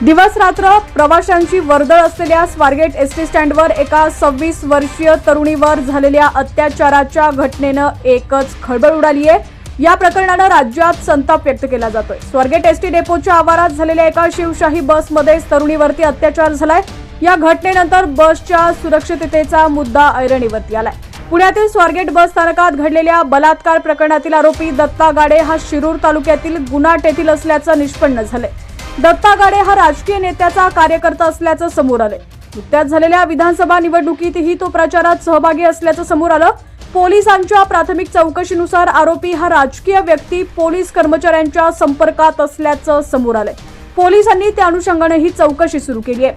दिवस रात्र प्रवाशांची वर्दळ असलेल्या स्वारगेट एस टी स्टँडवर एका सव्वीस वर्षीय तरुणीवर झालेल्या अत्याचाराच्या घटनेनं एकच खळबळ उडाली आहे या प्रकरणानं राज्यात संताप व्यक्त केला जातोय. स्वारगेट एस टी डेपोच्या आवारात झालेल्या एका शिवशाही बसमध्येच तरुणीवरती अत्याचार झालाय. या घटनेनंतर बसच्या सुरक्षिततेचा मुद्दा ऐरणीवरती आलाय. पुण्यातील स्वारगेट बस स्थानकात घडलेल्या बलात्कार प्रकरणातील आरोपी दत्ता गाडे हा शिरूर तालुक्यातील गुनाट येथील असल्याचं निष्पन्न झालंय. दत्ता गाडे हा राजकीय नेत्याचा कार्यकर्ता असल्याचं समोर आलंय. नुकत्याच झालेल्या विधानसभा निवडणुकीतही तो प्रचारात सहभागी असल्याचं समोर आलं. पोलिसांच्या प्राथमिक चौकशीनुसार आरोपी हा राजकीय व्यक्ती पोलीस कर्मचाऱ्यांच्या संपर्कात असल्याचं समोर आलंय. पोलिसांनी त्या अनुषंगाने ही चौकशी सुरू केली आहे.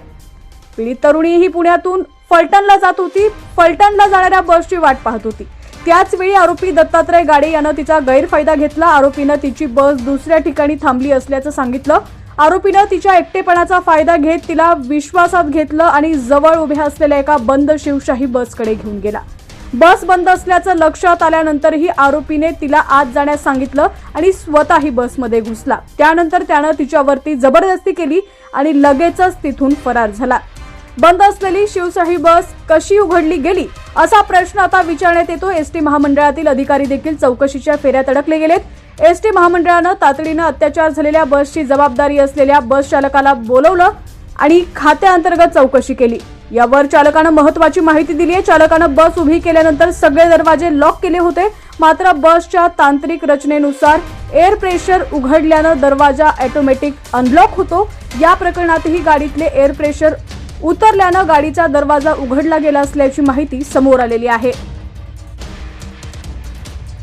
पीडित तरुणी ही पुण्यातून फलटणला जात होती. फलटणला जाणाऱ्या बसची वाट पाहत होती. त्याच वेळी आरोपी दत्तात्रय गाडे यानं तिचा गैरफायदा घेतला. आरोपीनं तिची बस दुसऱ्या ठिकाणी थांबली असल्याचं सांगितलं. आरोपीनं तिच्या एकटेपणाचा फायदा घेत तिला विश्वासात घेतलं आणि जवळ उभ्या असलेल्या एका बंद शिवशाही बसकडे घेऊन गेला. बस बंद असल्याचं लक्षात आल्यानंतरही आरोपीने तिला आत जाण्यास सांगितलं आणि स्वतःही बसमध्ये घुसला. त्यानंतर त्यानं तिच्यावरती जबरदस्ती केली आणि लगेचच तिथून फरार झाला. बंद असलेली शिवशाही बस कशी उघडली गेली असा प्रश्न आता विचारण्यात येतो एसटी महामंडळातील अधिकारी देखील चौकशीच्या फेऱ्यात अडकले गेलेत. एसटी महामंडळानं तातडीनं अत्याचार झालेल्या बसची जबाबदारी असलेल्या बस चालकाला बोलवलं आणि खात्याअंतर्गत चौकशी केली. यावर चालकानं महत्वाची माहिती दिली आहे चालकानं बस उभी केल्यानंतर सगळे दरवाजे लॉक केले होते. मात्र बसच्या तांत्रिक रचनेनुसार एअर प्रेशर उघडल्यानं दरवाजा ऑटोमॅटिक अनलॉक होतो. या प्रकरणातही गाडीतले एअर प्रेशर उतरल्यानं गाडीचा दरवाजा उघडला गेला असल्याची माहिती समोर आलेली आहे.